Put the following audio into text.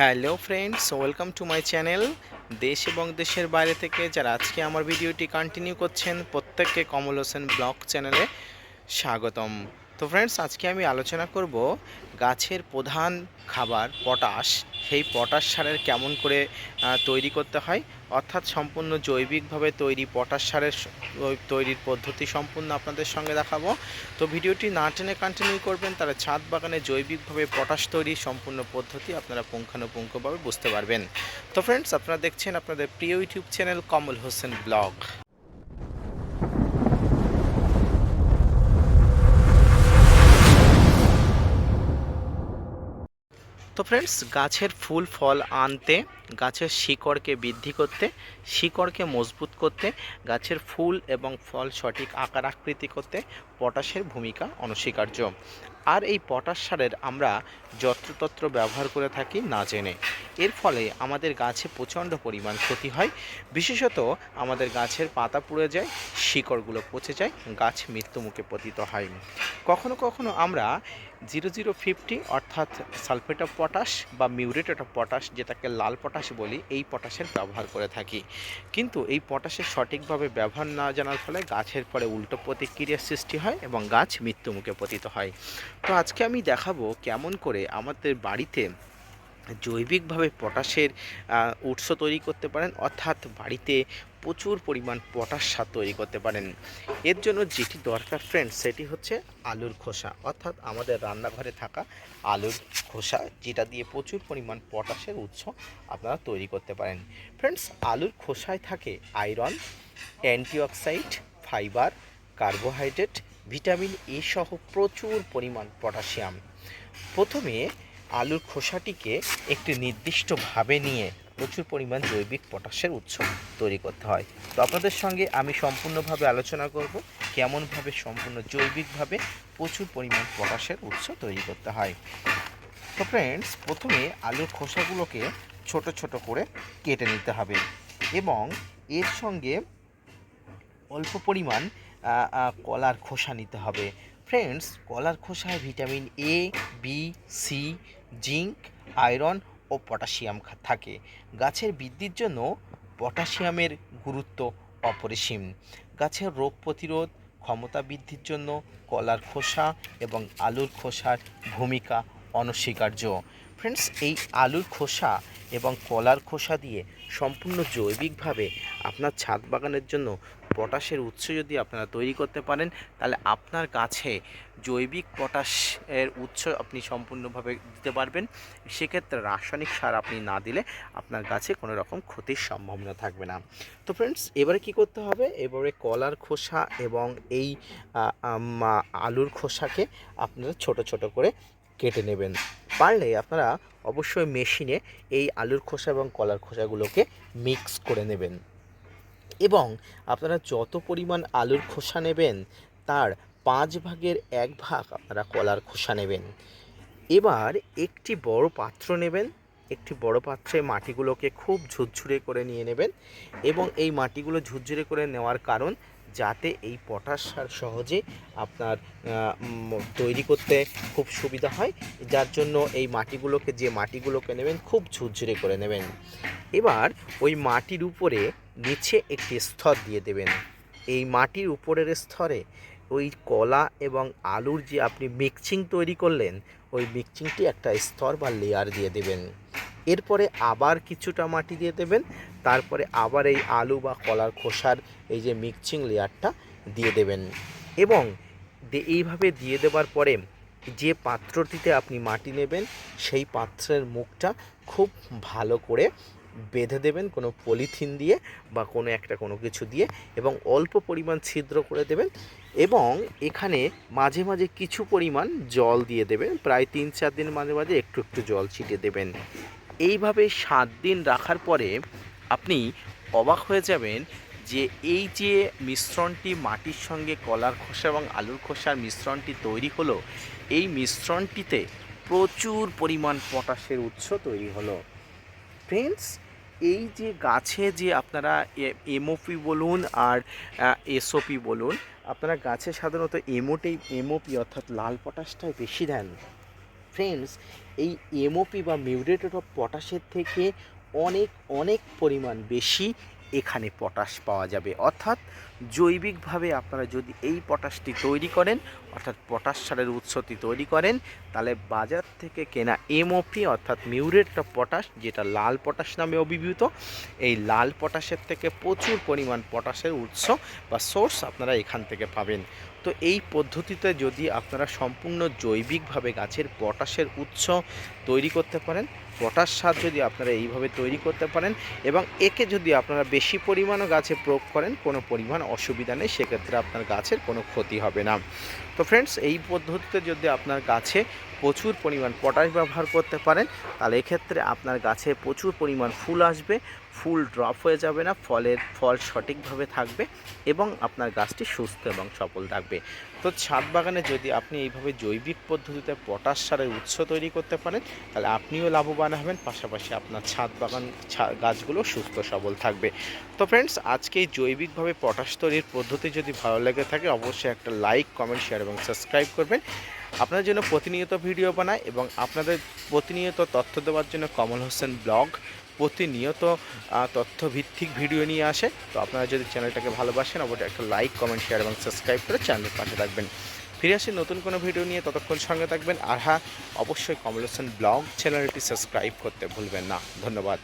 Hello friends, welcome to my channel. দেশ এবং দেশের বাইরে থেকে যারা আজকে আমার ভিডিওটি কন্টিনিউ করছেন, প্রত্যেককে কমল হোসেন ব্লগ চ্যানেলে স্বাগতম। তো ফ্রেন্ডস আজকে আমি আলোচনা করব গাছের প্রধান খাবার পটাশ। সেই পটাশ সারের কেমন করে তৈরি করতে হয়? অর্থাৎ সম্পূর্ণ জৈবিকভাবে তৈরি পটাশ সারের তৈরির পদ্ধতি সম্পূর্ণ আপনাদের সঙ্গে দেখাবো। তো ভিডিওটি না টেনে কন্টিনিউ করবেন তারা ছাদ বাগানে জৈবিকভাবে পটাশ তৈরির সম্পূর্ণ পদ্ধতি আপনারা পুঙ্খানুপুঙ্খভাবে বুঝতে পারবেন। তো ফ্রেন্ডস আপনারা দেখছেন আপনাদের প্রিয় YouTube channel Kamal Hossain blog. Friends গাছের ফুল, ফল আনতে, গাছের শিকড়কে বৃদ্ধি করতে, শিকড়কে মজবুত করতে, গাছের ফুল এবং ফল সঠিক আকার আকৃতি করতে পটাশের ভূমিকা অনস্বীকার্য। আর এই পটাশ সারের আমরা যত্রতত্র ব্যবহার করে থাকি না জেনে। এর ফলে আমাদের গাছে প্রচণ্ড পরিমাণ ক্ষতি হয়। বিশেষত আমাদের গাছের পাতা পুড়ে যায়, শিকড়গুলো পচে যায়, গাছ মৃত্যুমুখে পতিত হয়। কখনো কখনো আমরা জিরো জিরো ফিফটি অর্থাৎ সালফেট অফ পটাশ বা মিউরেটেড অফ পটাশ যেটাকে লাল পটাশ বলি, এই পটাশের ব্যবহার করে থাকি। কিন্তু এই পটাশের সঠিকভাবে ব্যবহার না জানার ফলে গাছের পরে উল্টো প্রতিক্রিয়ার সৃষ্টি হয়। এবং গাছ মৃত্যুমুখে পতিত হয়। তো আজকে আমি দেখাবো কেমন করে আমাদের বাড়িতে জৈবিকভাবে পটাশের উৎস তৈরি করতে পারেন, অর্থাৎ বাড়িতে প্রচুর পরিমাণ পটাশ সার তৈরি করতে পারেন। এর জন্য যেটি দরকার ফ্রেন্ড সেটি হচ্ছে আলুর খোসা, অর্থাৎ আমাদের রান্নাঘরে থাকা আলুর খোসা, যেটা দিয়ে প্রচুর পরিমাণ পটাশের উৎস আপনারা তৈরি করতে পারেন। ফ্রেন্ডস আলুর খোসায় থাকে iron antioxide fibre carbohydrate vitamin A সহ প্রচুর পরিমাণ পটাশিয়াম। প্রথমে আলুর খোসাটিকে একটি নির্দিষ্টভাবে নিয়ে প্রচুর পরিমাণ জৈবিক পটাশের উৎস তৈরি করতে হয়। তো আপনাদের সঙ্গে আমি সম্পূর্ণভাবে আলোচনা করব, কেমনভাবে সম্পূর্ণ জৈবিকভাবে প্রচুর পরিমাণ পটাশের উৎস তৈরি করতে হয়। তো ফ্রেন্ডস প্রথমে আলুর খোসাগুলোকে ছোট ছোট করে কেটে নিতে হবে এবং এর সঙ্গে অল্প পরিমাণ কলার খোসা নিতে হবে। ফ্রেন্ডস কলার খোসায় vitamin A B C zinc iron O potassium থাকে। গাছের বৃদ্ধির জন্য পটাশিয়ামের গুরুত্ব অপরিসীম। গাছের রোগ প্রতিরোধ, ক্ষমতা বৃদ্ধির জন্য কলার খোসা এবং আলুর খোসার ভূমিকা অনস্বীকার্য। ফ্রেন্ডস এই আলুর খোসা এবং কলার খোসা দিয়ে সম্পূর্ণ জৈবিকভাবে আপনার ছাদ বাগানের জন্য পটাশের উৎস যদি আপনারা তৈরি করতে পারেন, তাহলে আপনার গাছে জৈবিক পটাশের উৎস আপনি সম্পূর্ণভাবে দিতে পারবেন। সেক্ষেত্রে রাসায়নিক সার আপনি না দিলে আপনার গাছে কোনো রকম ক্ষতির সম্ভাবনা থাকবে না। তো ফ্রেন্ডস এবারে কি করতে হবে? এবারে কলার খোসা এবং এই আলুর খোসাকে আপনারা ছোট ছোট করে কেটে নেবেন। পারলে আপনারা অবশ্যই মেশিনে এই আলুর খোসা এবং কলার খোসাগুলোকে মিক্স করে নেবেন। এবং আপনারা যত পরিমাণ আলুর খোসা নেবেন, তার পাঁচ ভাগের এক ভাগ আপনারা কলার খোসা নেবেন। এবার একটি বড় পাত্র নেবেন, একটি বড় পাত্রে মাটিগুলোকে খুব ঝুরঝুরে করে নিয়ে নেবেন এবং এই মাটিগুলো ঝুরঝুরে করে নেওয়ার কারণ যাতে এই পটাশ সার সহজে আপনার তৈরি করতে খুব সুবিধা হয়। যার জন্য এই মাটিগুলোকে, যে মাটিগুলোকে নেবেন, খুব ঝুরঝুরে করে নেবেন। এবার ওই মাটির উপরে নিচে একটি স্তর দিয়ে দেবেন। এই মাটির উপরের স্তরে ওই কলা এবং আলুর যে আপনি মিক্সিং তৈরি করলেন, ওই মিক্সিংটি একটা স্তর বা লেয়ার দিয়ে দেবেন। এরপরে আবার কিছুটা মাটি দিয়ে দেবেন, তারপরে আবার এই আলু বা কলার খোসার এই যে মিক্সিং লেয়ারটা দিয়ে দেবেন। এবং এইভাবে দিয়ে দেওয়ার পরে যে পাত্রটিতে আপনি মাটি নেবেন, সেই পাত্রের মুখটা খুব ভালো করে বেঁধে দেবেন কোনো পলিথিন দিয়ে বা কোনো একটা কোনো কিছু দিয়ে এবং অল্প পরিমাণ ছিদ্র করে দেবেন এবং এখানে মাঝে মাঝে কিছু পরিমাণ জল দিয়ে দেবেন। প্রায় তিন চার দিন মাঝে মাঝে একটু একটু জল ছিটিয়ে দেবেন। এইভাবে সাত দিন রাখার পরে আপনি অবাক হয়ে যাবেন যে এই যে মিশ্রণটি মাটির সঙ্গে কলার খোসা এবং আলুর খোসার মিশ্রণটি তৈরি হলো, এই মিশ্রণটিতে প্রচুর পরিমাণ পটাশের উৎস তৈরি হলো। ফ্রেন্ডস এই যে গাছে যে আপনারা এমওপি বলুন আর এসওপি বলুন, আপনারা গাছে সাধারণত এমোটেই এমওপি অর্থাৎ লাল পটাশটাই বেশি দেন। ফ্রেন্ডস এই এমওপি বা মিউরেটেড অফ পটাশের থেকে অনেক অনেক পরিমাণ বেশি এখানে পটাশ পাওয়া যাবে। অর্থাৎ জৈবিকভাবে আপনারা যদি এই পটাশটি তৈরি করেন, অর্থাৎ পটাশ সারের উৎসটি তৈরি করেন, তাহলে বাজার থেকে কেনা এমওপি অর্থাৎ মিউরেট অফ পটাশ, যেটা লাল পটাশ নামে অভিভূত, এই লাল পটাশের থেকে প্রচুর পরিমাণ পটাশের উৎস বা সোর্স আপনারা এখান থেকে পাবেন। তো এই পদ্ধতিতে যদি আপনারা সম্পূর্ণ জৈবিকভাবে গাছের পটাশের উৎস তৈরি করতে পারেন পটাশ সার যদি আপনারা এইভাবে তৈরি করতে পারেন এবং একে যদি আপনারা বেশি পরিমাণও গাছে প্রয়োগ করেন, কোনো পরিমাণ অসুবিধা নেই, সেক্ষেত্রে আপনার গাছের কোনো ক্ষতি হবে না। তো ফ্রেন্ডস এই পদ্ধতিতে যদি আপনার গাছে প্রচুর পরিমাণ পটাশ ব্যবহার করতে পারেন। তাহলে এক্ষেত্রে আপনার গাছে প্রচুর পরিমাণ ফুল আসবে। ফুল ড্রপ হয়ে যাবে না, ফলের ফল সঠিকভাবে থাকবে এবং আপনার গাছটি সুস্থ এবং সফল থাকবে। তো ছাদ বাগানে যদি আপনি এইভাবে জৈবিক পদ্ধতিতে পটাশ সারের উৎস তৈরি করতে পারেন, তাহলে আপনিও লাভবান হবেন। পাশাপাশি আপনার ছাদ বাগান গাছগুলো সুস্থ সবল থাকবে। তো ফ্রেন্ডস আজকে জৈবিকভাবে পটাশ তৈরির পদ্ধতি যদি ভালো লেগে থাকে, অবশ্যই একটা লাইক কমেন্ট শেয়ার এবং সাবস্ক্রাইব করবেন। আপনাদের জন্য প্রতিনিয়ত ভিডিও বানায় এবং আপনাদের প্রতিনিয়ত তথ্য দেওয়ার জন্য কমল হোসেন ব্লগ প্রতিনিয়ত তথ্যভিত্তিক ভিডিও নিয়ে আসে। তো আপনারা যদি চ্যানেলটাকে ভালোবাসেন, অবশ্যই একটা লাইক কমেন্ট শেয়ার এবং সাবস্ক্রাইব করে চ্যানেলের পাশে থাকবেন। ফিরে আসি নতুন কোনো ভিডিও নিয়ে, ততক্ষণ সঙ্গে থাকবেন। আর হ্যাঁ অবশ্যই কমল হোসেন ব্লগ চ্যানেলটি সাবস্ক্রাইব করতে ভুলবেন না। ধন্যবাদ।